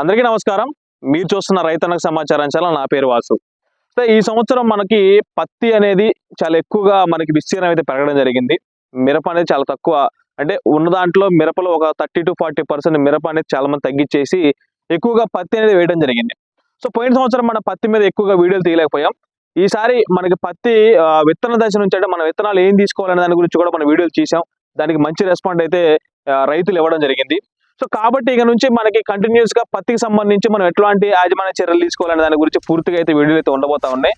అందరికీ నమస్కారం. మీరు చూస్తున్న రైతన్నకు సమాచారం చాలా నా పేరు వాసు. సో ఈ సంవత్సరం మనకి పత్తి అనేది చాలా ఎక్కువగా మనకి విస్తీర్ణం అయితే పెరగడం జరిగింది. మిరప అనేది చాలా తక్కువ. అంటే ఉన్న దాంట్లో మిరపలో ఒక థర్టీ టు ఫార్టీ పర్సెంట్ మిరప అనేది చాలా మంది తగ్గించేసి ఎక్కువగా పత్తి అనేది వేయడం జరిగింది. సో పోయిన సంవత్సరం మన పత్తి మీద ఎక్కువగా వీడియోలు తీయలేకపోయాం. ఈసారి మనకి పత్తి విత్తన దశ నుంచి అంటే మన విత్తనాలు ఏం తీసుకోవాలనే దాని గురించి కూడా మనం వీడియోలు చేసాం దానికి మంచి రెస్పాండ్ అయితే రైతులు ఇవ్వడం జరిగింది. సో కాబట్టి ఇక నుంచి మనకి కంటిన్యూస్గా పత్తికి సంబంధించి మనం ఎట్లాంటి యాజమాన్య చర్యలు తీసుకోవాలనే దాని గురించి పూర్తిగా అయితే వీడియోలు అయితే ఉండబోతా ఉన్నాయి.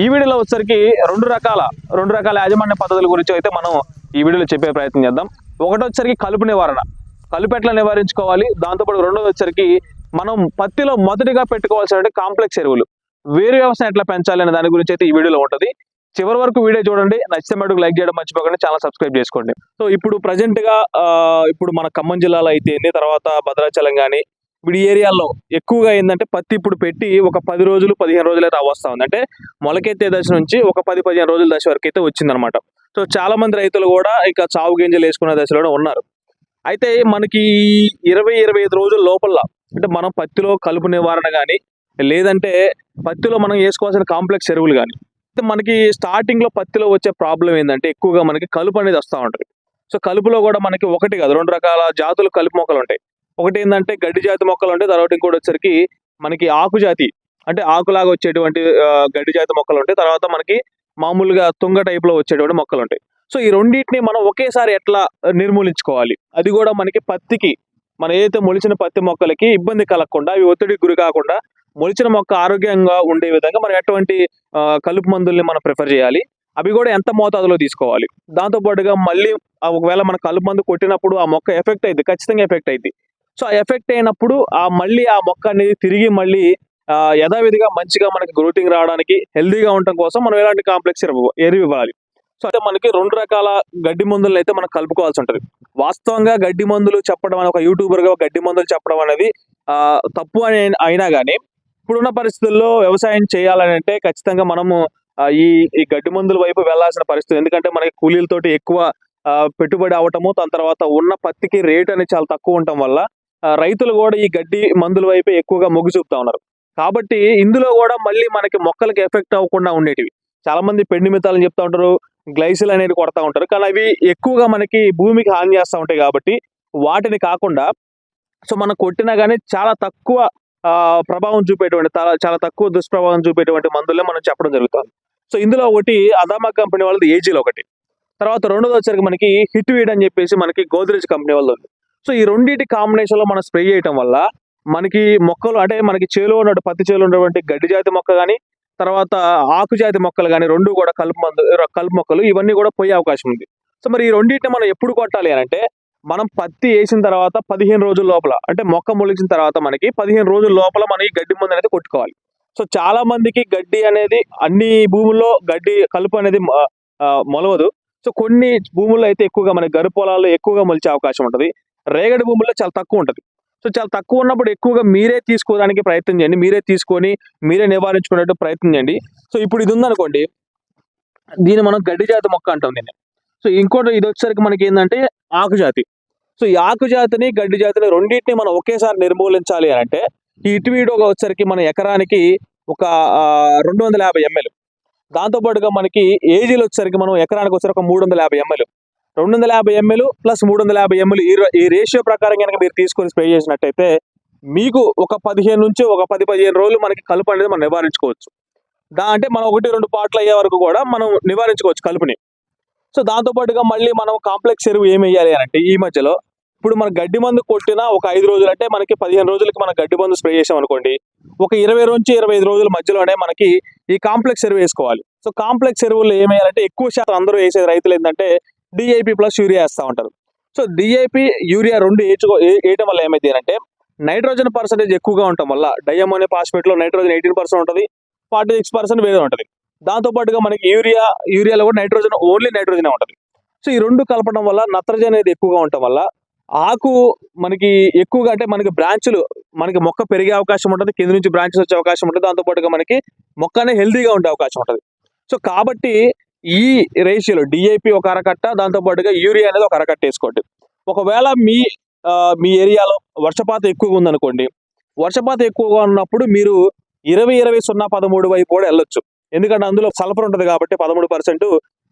ఈ వీడియోలో వచ్చరికి రెండు రకాల రెండు రకాల యాజమాన్య పద్ధతుల గురించి అయితే మనం ఈ వీడియోలో చెప్పే ప్రయత్నం చేద్దాం. ఒకటి వచ్చరికి కలుపు నివారణ. కలుపు ఎట్లా నివారించుకోవాలి? దాంతోపాటు రెండోది వచ్చరికి మనం పత్తిలో మొదటిగా పెట్టుకోవాల్సిన కాంప్లెక్స్ ఎరువులు. వేరు వ్యవసాయం ఎట్లా పెంచాలి అనే దాని గురించి అయితే ఈ వీడియోలో ఉంటుంది. చివరి వరకు వీడియో చూడండి. నచ్చితే మటుకు లైక్ చేయడం మర్చిపోకండి. ఛానల్ సబ్స్క్రైబ్ చేసుకోండి. సో ఇప్పుడు ప్రజెంట్గా ఇప్పుడు మన ఖమ్మం జిల్లాలో అయితే ఏంది తర్వాత భద్రాచలం కానీ ఇప్పుడు ఈ ఏరియాలో ఎక్కువగా ఏంటంటే పత్తి ఇప్పుడు పెట్టి ఒక పది రోజులు పదిహేను రోజులు అయితే అవస్థ ఉంది. అంటే మొలకెత్తే దశ నుంచి ఒక పది పదిహేను రోజుల దశ వరకు అయితే వచ్చిందనమాట. సో చాలా మంది రైతులు కూడా ఇక చావు గింజలు వేసుకునే దశలో ఉన్నారు. అయితే మనకి ఇరవై ఇరవై ఐదు రోజుల లోపల అంటే మనం పత్తిలో కలుపు నివారణ కానీ లేదంటే పత్తిలో మనం వేసుకోవాల్సిన కాంప్లెక్స్ ఎరువులు కానీ అయితే మనకి స్టార్టింగ్లో పత్తిలో వచ్చే ప్రాబ్లం ఏంటంటే ఎక్కువగా మనకి కలుపు అనేది వస్తూ ఉంటుంది. సో కలుపులో కూడా మనకి ఒకటి కాదు రెండు రకాల జాతులు కలుపు మొక్కలు ఉంటాయి. ఒకటి ఏంటంటే గడ్డి జాతి మొక్కలు ఉంటాయి తర్వాత ఇంకోటి వచ్చరికి మనకి ఆకు జాతి అంటే ఆకులాగా వచ్చేటువంటి గడ్డి జాతి మొక్కలు ఉంటాయి. తర్వాత మనకి మామూలుగా తుంగ టైప్లో వచ్చేటువంటి మొక్కలు ఉంటాయి. సో ఈ రెండింటిని మనం ఒకేసారి ఎట్లా నిర్మూలించుకోవాలి? అది కూడా మనకి పత్తికి మన ఏదైతే మొలిచిన పత్తి మొక్కలకి ఇబ్బంది కలగకుండా అవి ఒత్తిడికి గురి కాకుండా మొలిచిన మొక్క ఆరోగ్యంగా ఉండే విధంగా మనం ఎటువంటి కలుపు మందుల్ని మనం ప్రిఫర్ చేయాలి. అవి కూడా ఎంత మోతాదులో తీసుకోవాలి. దాంతో పాటుగా మళ్ళీ ఒకవేళ మన కలుపు మందు కొట్టినప్పుడు ఆ మొక్క ఎఫెక్ట్ అయింది ఖచ్చితంగా ఎఫెక్ట్ అయింది. సో ఆ ఎఫెక్ట్ అయినప్పుడు ఆ మళ్ళీ ఆ మొక్క అనేది తిరిగి మళ్ళీ యథావిధిగా మంచిగా మనకి గ్రోటింగ్ రావడానికి హెల్దీగా ఉండటం కోసం మనం ఎలాంటి కాంప్లెక్స్ ఎరువు ఇవ్వాలి. సో అయితే మనకి రెండు రకాల గడ్డి మందులను అయితే మనం కలుపుకోవాల్సి ఉంటుంది. వాస్తవంగా గడ్డి మందులు చెప్పడం అనే ఒక యూట్యూబర్గా గడ్డి మందులు చెప్పడం అనేది తప్పు అని అయినా కానీ ఇప్పుడున్న పరిస్థితుల్లో వ్యవసాయం చేయాలని అంటే ఖచ్చితంగా మనము ఈ ఈ గడ్డి మందుల వైపు వెళ్ళాల్సిన పరిస్థితి. ఎందుకంటే మనకి కూలీలతోటి ఎక్కువ పెట్టుబడి అవటము దాని తర్వాత ఉన్న పత్తికి రేట్ అనేది చాలా తక్కువ ఉండటం వల్ల రైతులు కూడా ఈ గడ్డి మందుల వైపే ఎక్కువగా మొగ్గు చూపుతా ఉన్నారు. కాబట్టి ఇందులో కూడా మళ్ళీ మనకి మొక్కలకి ఎఫెక్ట్ అవ్వకుండా ఉండేటివి. చాలా మంది పెండి మితాలని చెప్తా ఉంటారు గ్లైసిల్ అనేది కొడతా ఉంటారు. కానీ అవి ఎక్కువగా మనకి భూమికి హాని చేస్తూ ఉంటాయి కాబట్టి వాటిని కాకుండా సో మనం కొట్టినా కానీ చాలా తక్కువ ప్రభావం చూపేటువంటి చాలా చాలా తక్కువ దుష్ప్రభావం చూపేటువంటి మందులే మనం చెప్పడం జరుగుతుంది. సో ఇందులో ఒకటి అదామా కంపెనీ వాళ్ళది ఏజీలో ఒకటి. తర్వాత రెండోది వచ్చరికి మనకి హిట్ వీడ్ అని చెప్పేసి మనకి గోద్రేజ్ కంపెనీ వాళ్ళు సో ఈ రెండింటి కాంబినేషన్లో మనం స్ప్రే చేయటం వల్ల మనకి మొక్కలు అంటే మనకి చేలో ఉన్న పత్తి చేలో ఉన్నటువంటి గడ్డి జాతి మొక్క కానీ తర్వాత ఆకు జాతి మొక్కలు కానీ రెండు కూడా కలుపు మందు కలుపు మొక్కలు ఇవన్నీ కూడా పోయే అవకాశం ఉంది. సో మరి ఈ రెండింటిని మనం ఎప్పుడు కొట్టాలి అని అంటే మనం పత్తి వేసిన తర్వాత పదిహేను రోజుల లోపల అంటే మొక్క మొలిచిన తర్వాత మనకి పదిహేను రోజుల లోపల మనకి గడ్డి మందు అనేది కొట్టుకోవాలి. సో చాలా మందికి గడ్డి అనేది అన్ని భూముల్లో గడ్డి కలుపు అనేది మొలవదు. సో కొన్ని భూముల్లో అయితే ఎక్కువగా మన గరు పొలాల్లో ఎక్కువగా మొలిచే అవకాశం ఉంటుంది. రేగడి భూముల్లో చాలా తక్కువ ఉంటుంది. సో చాలా తక్కువ ఉన్నప్పుడు ఎక్కువగా మీరే తీసుకోవడానికి ప్రయత్నం చేయండి. మీరే తీసుకొని మీరే నివారించుకునేట్టు ప్రయత్నం చేయండి. సో ఇప్పుడు ఇది ఉందనుకోండి. దీన్ని మనం గడ్డి జాతి మొక్క అంటాం దీన్ని. సో ఇంకోటి ఇది వచ్చేసరికి మనకి ఏంటంటే ఆకుజాతి. సో ఈ ఆకుజాతిని గడ్డి జాతిని రెండింటిని మనం ఒకేసారి నిర్మూలించాలి అని అంటే ఈ ఇటువీడు వచ్చరికి మన ఎకరానికి ఒక రెండు వందల యాభై ఎంఎల్. దాంతోపాటుగా మనకి ఏజీలు వచ్చేసరికి మనం ఎకరానికి వచ్చేసరికి ఒక మూడు వందల యాభై ఎంఎల్. రెండు వందల యాభై ఎంఎల్ ప్లస్ మూడు వందల యాభై ఎంఎల్ ఈ ఈ రేషియో ప్రకారం కనుక మీరు తీసుకొని స్ప్రే చేసినట్టయితే మీకు ఒక పదిహేను నుంచి ఒక పది పదిహేను రోజులు మనకి కలుపు అనేది మనం నివారించుకోవచ్చు. దా అంటే మనం ఒకటి రెండు పాటలు అయ్యే వరకు కూడా మనం నివారించుకోవచ్చు కలుపుని. సో దాంతో పాటుగా మళ్ళీ మనం కాంప్లెక్స్ ఎరువు ఏం వేయాలి అని అంటే ఈ మధ్యలో ఇప్పుడు మన గడ్డి మందు కొట్టిన ఒక ఐదు రోజులు అంటే మనకి పదిహేను రోజులకి మన గడ్డి మందు స్ప్రే చేసాం అనుకోండి ఒక ఇరవై నుంచి ఇరవై ఐదు రోజుల మధ్యలోనే మనకి ఈ కాంప్లెక్స్ ఎరువు వేసుకోవాలి. సో కాంప్లెక్స్ ఎరువులు ఏం వేయాలంటే ఎక్కువ శాతం అందరూ వేసే రైతులు ఏంటంటే డిఐపి ప్లస్ యూరియా వేస్తూ ఉంటారు. సో డిఐపి యూరియా రెండు వేసుకో ఏ- వేయటం వల్ల ఏమైంది అంటే నైట్రోజన్ పర్సెంటేజ్ ఎక్కువగా ఉండటం వల్ల డైఅమోనియం ఫాస్ఫేట్లో నైట్రోజన్ ఎయిటీన్ పర్సెంట్ ఉంటుంది ఫార్టీ సిక్స్ పర్సెంట్ వేరే ఉంటుంది. దాంతో పాటుగా మనకి యూరియా యూరియాలో కూడా నైట్రోజన్ ఓన్లీ నైట్రోజన్ ఉంటుంది. సో ఈ రెండు కలపడం వల్ల నత్రజని అనేది ఎక్కువగా ఉండటం వల్ల ఆకు మనకి ఎక్కువగా అంటే మనకి బ్రాంచులు మనకి మొక్క పెరిగే అవకాశం ఉంటుంది కింద నుంచి బ్రాంచెస్ వచ్చే అవకాశం ఉంటుంది దాంతోపాటుగా మనకి మొక్క అనేది హెల్దీగా ఉండే అవకాశం ఉంటుంది. సో కాబట్టి ఈ రేషియోలో డిఐపి ఒక అరకట్ట దాంతో పాటుగా యూరియా అనేది ఒక అరకట్ట వేసుకోండి. ఒకవేళ మీ మీ ఏరియాలో వర్షపాతం ఎక్కువగా ఉందనుకోండి వర్షపాతం ఎక్కువగా ఉన్నప్పుడు మీరు ఇరవై ఇరవై సున్నా పదమూడు వైపు కూడా వెళ్ళొచ్చు. ఎందుకంటే అందులో సల్ఫర్ ఉంటుంది కాబట్టి పదమూడు పర్సెంట్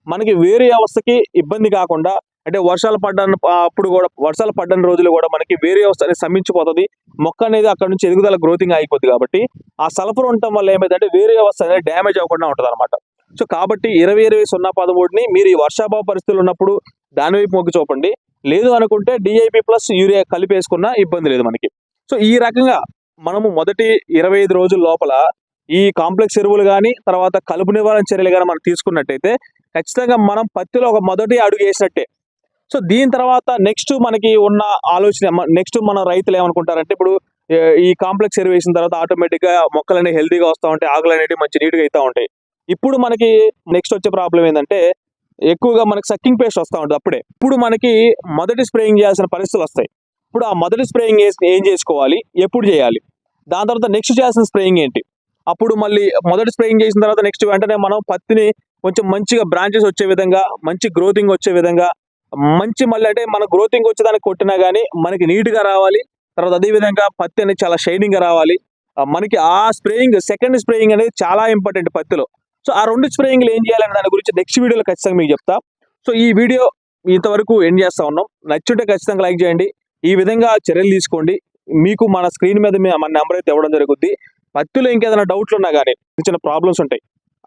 మనకి వేరే వ్యవస్థకి ఇబ్బంది కాకుండా అంటే వర్షాలు పడ్డ అప్పుడు కూడా వర్షాలు పడ్డని రోజులు కూడా మనకి వేరే వ్యవస్థ అనేది సమించిపోతుంది మొక్క అనేది అక్కడ నుంచి ఎదుగుదల గ్రోతింగ్ అయిపోద్ది కాబట్టి ఆ సల్ఫర్ ఉండటం వల్ల ఏమైందంటే వేరే వ్యవస్థ అనేది డ్యామేజ్ అవ్వకుండా ఉంటుంది అనమాట సో కాబట్టి ఇరవై ఇరవై సున్నా పదమూడుని మీరు ఈ వర్షాభావ పరిస్థితులు ఉన్నప్పుడు దాని వైపు మొగ్గు చూపండి. లేదు అనుకుంటే డిఐపి ప్లస్ యూరియా కలిపేసుకున్నా ఇబ్బంది లేదు మనకి. సో ఈ రకంగా మనము మొదటి ఇరవై ఐదు రోజుల లోపల ఈ కాంప్లెక్స్ ఎరువులు కానీ తర్వాత కలుపు నివారణ చర్యలు కానీ మనం తీసుకున్నట్టయితే ఖచ్చితంగా మనం పత్తిలో ఒక మొదటి అడుగు వేసినట్టే. సో దీని తర్వాత నెక్స్ట్ మనకి ఉన్న ఆలోచన నెక్స్ట్ మన రైతులు ఏమనుకుంటారంటే ఇప్పుడు ఈ కాంప్లెక్స్ ఎరువు వేసిన తర్వాత ఆటోమేటిక్గా మొక్కలు అనేవి హెల్తీగా వస్తూ ఉంటాయి ఆకులు అనేవి మంచి నీట్గా అవుతూ ఉంటాయి. ఇప్పుడు మనకి నెక్స్ట్ వచ్చే ప్రాబ్లం ఏంటంటే ఎక్కువగా మనకి సక్కింగ్ పేస్ట్ వస్తూ ఉంటుంది అప్పుడే. ఇప్పుడు మనకి మొదటి స్ప్రేయింగ్ చేయాల్సిన పరిస్థితులు వస్తాయి. ఇప్పుడు ఆ మొదటి స్ప్రేయింగ్ ఏం చేసుకోవాలి? ఎప్పుడు చేయాలి? దాని తర్వాత నెక్స్ట్ చేయాల్సిన స్ప్రేయింగ్ ఏంటి? అప్పుడు మళ్ళీ మొదటి స్ప్రేయింగ్ చేసిన తర్వాత నెక్స్ట్ వెంటనే మనం పత్తిని కొంచెం మంచిగా బ్రాంచెస్ వచ్చే విధంగా మంచి గ్రోతింగ్ వచ్చే విధంగా మంచి మళ్ళీ అంటే మన గ్రోతింగ్ వచ్చేదానికి కొట్టినా కానీ మనకి నీట్గా రావాలి. తర్వాత అదే విధంగా పత్తి అనేది చాలా షైనింగ్గా రావాలి. మనకి ఆ స్ప్రేయింగ్ సెకండ్ స్ప్రేయింగ్ అనేది చాలా ఇంపార్టెంట్ పత్తిలో. సో ఆ రెండు స్ప్రేయింగ్లు ఏం చేయాలనే దాని గురించి నెక్స్ట్ వీడియోలో ఖచ్చితంగా మీకు చెప్తా. సో ఈ వీడియో ఇంతవరకు ఎండ్ చేస్తా ఉన్నాం. నచ్చుంటే ఖచ్చితంగా లైక్ చేయండి. ఈ విధంగా చర్యలు తీసుకోండి. మీకు మన స్క్రీన్ మీద మన నెంబర్ అయితే ఇవ్వడం జరుగుద్ది. పత్తిలో ఇంకేదైనా డౌట్లు ఉన్నా కానీ చిన్న ప్రాబ్లమ్స్ ఉంటాయి.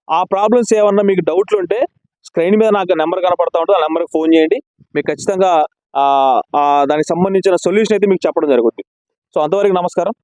ఆ ప్రాబ్లమ్స్ ఏమన్నా మీకు డౌట్లు ఉంటే స్క్రీన్ మీద నాకు నెంబర్ కనపడతా ఉంటుంది ఆ నెంబర్కి ఫోన్ చేయండి. మీకు ఖచ్చితంగా ఆ, దానికి సంబంధించిన సొల్యూషన్ అయితే మీకు చెప్పడం జరుగుతుంది సో అంతవరకు నమస్కారం.